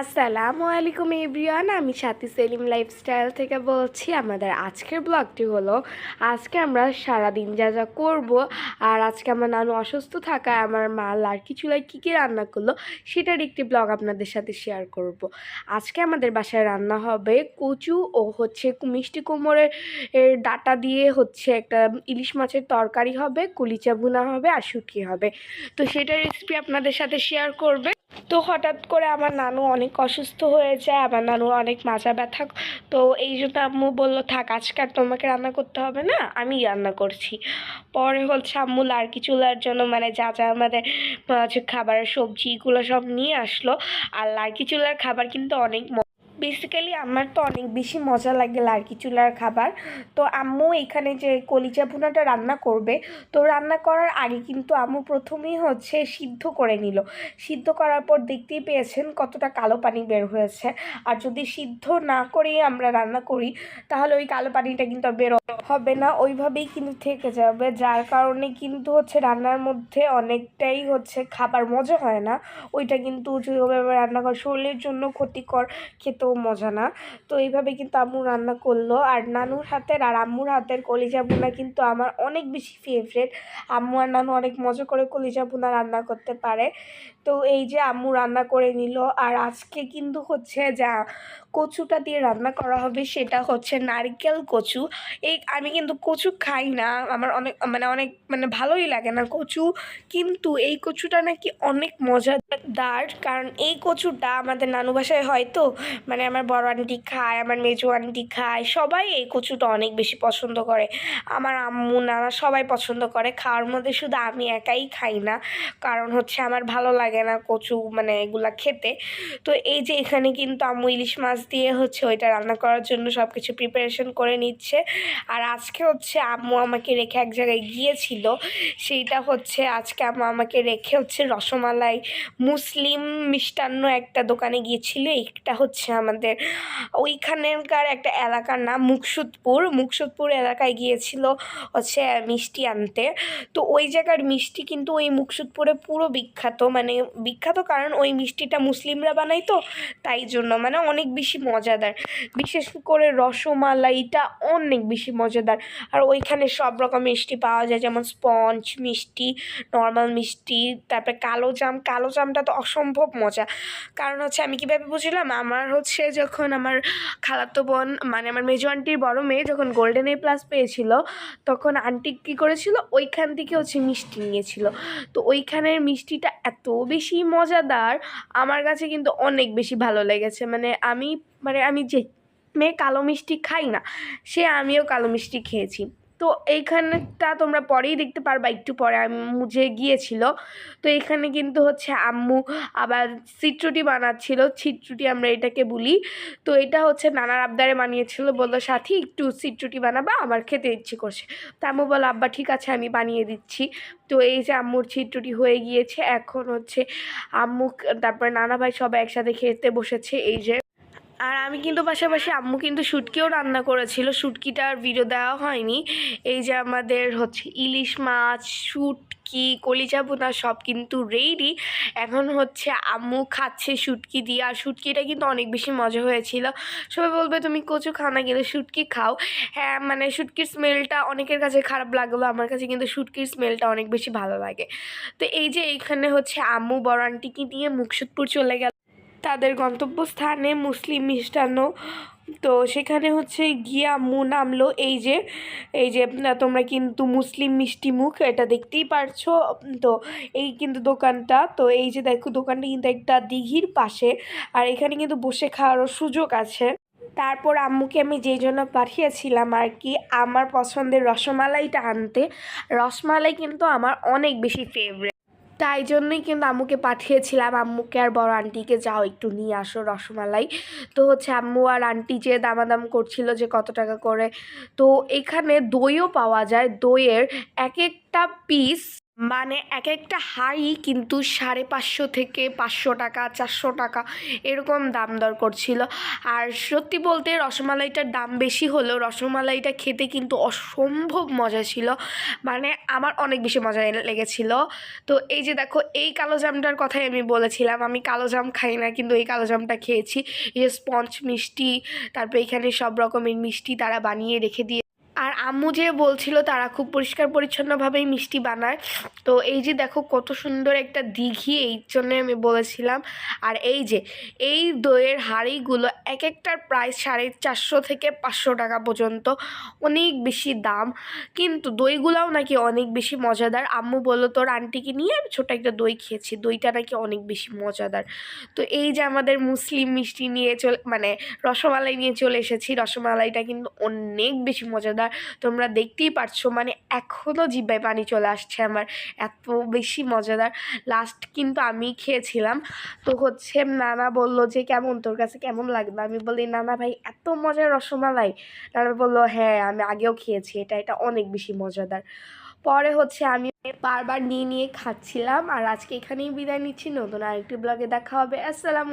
আসসালামু আলাইকুম এভরিওয়ান, আমি সাথী সেলিম লাইফস্টাইল থেকে বলছি, আমাদের আজকের ব্লগটি হলো, আজকে আমরা সারাদিন যা যা করব, আর আজকে আমার নানু অসুস্থ থাকায় আমার মা লাড়কি চুলায় কী কী রান্না করল, সেটার একটি ব্লগ আপনাদের সাথে শেয়ার করব। আজকে আমাদের বাসায় রান্না হবে কচু ও হচ্ছে মিষ্টি কুমড়ের, এর ডাটা দিয়ে হচ্ছে একটা ইলিশ মাছের তরকারি হবে, কুলিচা ভুনা হবে আর শুটকি হবে তো সেটার রেসিপি আপনাদের সাথে শেয়ার করবে তো হঠাৎ করে আমার নানু অনেক অসুস্থ হয়ে যায়, আমার নানু অনেক মাজা ব্যথা। তো এই জন্য আম্মু বলল, থাক আজকাল তোমাকে রান্না করতে হবে না আমি রান্না করছি। পরে হচ্ছে আম্মু লাড়কি চুলার জন্য মানে যা যা আমাদের খাবারের সবজিগুলো সব নিয়ে আসলো। আর লাড়কি চুলার খাবার কিন্তু অনেক বেসিক্যালি আমার তো অনেক বেশি মজা লাগে লাড়কি চুলার খাবার। তো আম্মু এখানে যে কলিজা ভুনাটা রান্না করবে, তো রান্না করার আগে কিন্তু আম্মু প্রথমেই হচ্ছে সিদ্ধ করে নিল। সিদ্ধ করার পর দেখতেই পেয়েছেন কতটা কালো পানি বের হয়েছে। আর যদি সিদ্ধ না করেই আমরা রান্না করি, তাহলে ওই কালো পানিটা কিন্তু বের হবে না। ওইভাবেই কিন্তু থেকে যাবে, যার কারণে কিন্তু হচ্ছে রান্নার মধ্যে অনেকটাই হচ্ছে খাবার মজা হয় না। ওইটা কিন্তু যেভাবে রান্না করে শরীরের জন্য ক্ষতিকর, খেতেও মজা না। তো এইভাবে কিন্তু আম্মু রান্না করল। আর নানুর হাতের আর আম্মুর হাতের কলিজা ভুনা কিন্তু আমার অনেক বেশি ফেভারেট আম্মু আর নানু অনেক মজা করে কলিজা ভুনা রান্না করতে পারে। তো এই যে আম্মু রান্না করে নিল। আর আজকে কিন্তু হচ্ছে যা কচুটা দিয়ে রান্না করা হবে সেটা হচ্ছে নারকেল কচু। এই আমি কিন্তু কচু খাই না। আমার অনেক মানে অনেক মানে ভালোই লাগে না কচু। কিন্তু এই কচুটা নাকি অনেক মজাদার। কারণ এই কচুটা আমাদের নানু বাসায় হয় তো। মানে আমার বড় আন্টি খায়, আমার মেজো আন্টি খায়, সবাই এই কচুটা অনেক বেশি পছন্দ করে। আমার আম্মু, নানা সবাই পছন্দ করে, খাওয়ার মধ্যে শুধু আমি একাই খাই না, কারণ হচ্ছে আমার ভালো লাগে না কচু মানে এগুলা খেতে। তো এই যে এখানে কিন্তু আম্মু ইলিশ মাছ দিয়ে হচ্ছে ওইটা রান্না করার জন্য সব কিছু প্রিপারেশন করে নিচ্ছে। আর আজকে হচ্ছে আম্মু আমাকে রেখে এক জায়গায় গিয়েছিল, সেইটা হচ্ছে আজকে আম্মু আমাকে রেখে হচ্ছে রসমালাই, মুসলিম মিষ্টান্ন একটা দোকানে গিয়েছিল, একটা হচ্ছে আমাদের ওইখানকার একটা এলাকার নাম মুকসুদপুর। মুকসুদপুর এলাকায় গিয়েছিল হচ্ছে মিষ্টি আনতে। তো ওই জায়গার মিষ্টি কিন্তু ওই মুকসুদপুরে পুরো বিখ্যাত। মানে বিখ্যাত কারণ ওই মিষ্টিটা মুসলিমরা বানায় তো, তাই জন্য। মানে অনেক বেশি মজাদার। বিশেষ করে রসমালাইটা অনেক বেশি মজাদার। আর ওইখানে সব রকম মিষ্টি পাওয়া যায়, যেমন স্পঞ্জ মিষ্টি, নর্মাল মিষ্টি, তারপরে কালো জাম। কালো জামটা তো অসম্ভব মজা। কারণ হচ্ছে আমি কীভাবে বুঝলাম? আমার হচ্ছে যখন আমার খালাতো বোন মানে আমার মেজো আন্টির বড় মেয়ে যখন গোল্ডেন এ প্লাস পেয়েছিল, তখন আন্টি কী করেছিল? ওইখান থেকে হচ্ছে মিষ্টি নিয়েছিল। তো ওইখানের মিষ্টিটা এত বেশি মজাদার, আমার কাছে কিন্তু অনেক বেশি ভালো লেগেছে। মানে আমি মানে আমি যে মেয়ে কালো মিষ্টি খাই না, সে আমিও কালো মিষ্টি খেয়েছি। তো এইখানেটা তোমরা পরেই দেখতে পারবা, একটু পরে যে গিয়েছিল। তো এখানে কিন্তু হচ্ছে আম্মু আবার চিত্রটি বানাচ্ছিল চিত্রটি আমরা এটাকে বলি। তো এটা হচ্ছে নানার আবদারে বানিয়েছিল, বলল, সাথী, একটু চিত্রটি বানাবা, আমার খেতে ইচ্ছে করছে। তো আম্মু বলো আব্বা, ঠিক আছে, আমি বানিয়ে দিচ্ছি। তো এই যে আম্মুর চিত্রটি হয়ে গিয়েছে, এখন হচ্ছে আম্মু তারপরে নানা ভাই সবাই একসাথে খেতে বসেছে, এই যে আর আমি কিন্তু পাশাপাশি আম্মু কিন্তু শুটকিও রান্না করেছিল। শুটকিটার ভিডিও দেওয়া হয়নি। এই যে আমাদের হচ্ছে ইলিশ মাছ, শুটকি কলিজা বোনা সব কিন্তু রেডি এখন হচ্ছে আম্মু খাচ্ছে শুটকি দিয়ে। আর শুটকিটা কিন্তু অনেক বেশি মজা হয়েছিল। সবাই বলবে, তুমি কচু খাও না গেলে শুটকি খাও। হ্যাঁ মানে শুটকির স্মেলটা অনেকের কাছে খারাপ লাগল আমার কাছে কিন্তু শুটকির স্মেলটা অনেক বেশি ভালো লাগে। তো এই যে এইখানে হচ্ছে আম্মু বড় নিয়ে মুকসুদপুর চলে গেল। তাদের গন্তব্যস্থানে মুসলিম মিষ্টান্ন। তো সেখানে হচ্ছে গিয়ে আম্মু নামলো। এই যে এই যে তোমরা কিন্তু মুসলিম মিষ্টি মুখ, এটা দেখতেই পারছ। তো এই কিন্তু দোকানটা, তো এই যে দেখো, দোকানটা কিন্তু একটা দিঘির পাশে। আর এখানে কিন্তু বসে খাওয়ারও সুযোগ আছে। তারপর আম্মুকে আমি যেই জন্য পাঠিয়েছিলাম আর কি, আমার পছন্দের রসমালাইটা আনতে। রসমালাই কিন্তু আমার অনেক বেশি ফেভারিট তাই জন্যই কিন্তু আম্মুকে পাঠিয়েছিলাম। আম্মুকে আর বড় আন্টিকে যাও, একটু নিয়ে আসো রসমালাই। তো হচ্ছে আম্মু আর আন্টি যে দামাদাম করছিল যে কত টাকা করে, তো এখানে দইও পাওয়া যায়। দইয়ের এক একটা পিস মানে এক একটা হাঁড়ি কিন্তু সাড়ে পাঁচশো থেকে পাঁচশো টাকা, চারশো টাকা এরকম দাম দর করছিল। আর সত্যি বলতে রসমালাইটার দাম বেশি হলেও রসমালাইটা খেতে কিন্তু অসম্ভব মজা ছিল। মানে আমার অনেক বেশি মজা লেগেছিল। তো এই যে দেখো, এই কালো জামটার কথাই আমি বলেছিলাম, আমি কালো জাম খাই না, কিন্তু এই কালো জামটা খেয়েছি। এই যে স্পঞ্জ মিষ্টি, তারপরে এখানে সব রকমের মিষ্টি তারা বানিয়ে রেখে দিয়ে আর আম্মু যে বলছিল তারা খুব পরিষ্কার পরিচ্ছন্নভাবেই মিষ্টি বানায়। তো এই যে দেখো কত সুন্দর একটা দিঘি, এই জন্যে আমি বলেছিলাম। আর এই যে, এই দইয়ের হাঁড়িগুলো এক একটার প্রায় সাড়ে চারশো থেকে পাঁচশো টাকা পর্যন্ত। অনেক বেশি দাম। কিন্তু দইগুলোও নাকি অনেক বেশি মজাদার। আম্মু বলল, তোর আন্টিকে নিয়ে আমি ছোটো একটা দই খেয়েছি। দইটা নাকি অনেক বেশি মজাদার। তো এই যে আমাদের মুসলিম মিষ্টি নিয়ে চলে মানে রসমালাই নিয়ে চলে এসেছি। রসমালাইটা কিন্তু অনেক বেশি মজাদার। তোমরা দেখতেই পারছ মানে এখনও জিব্বায় পানি চলে আসছে আমার। এত বেশি মজাদার। লাস্ট কিন্তু আমি খেয়েছিলাম। তো হচ্ছে নানা বলল যে, কেমন তোর কাছে? কেমন লাগবে আমি বলি, নানা ভাই, এত মজার রসমালাই। নানা বলল হ্যাঁ আমি আগেও খেয়েছি, এটা এটা অনেক বেশি মজাদার। পরে হচ্ছে আমি বারবার নিয়ে নিয়ে খাচ্ছিলাম। আর আজকে এখানেই বিদায় নিচ্ছি। নতুন আরেকটি ব্লগে দেখা হবে। আসসালাম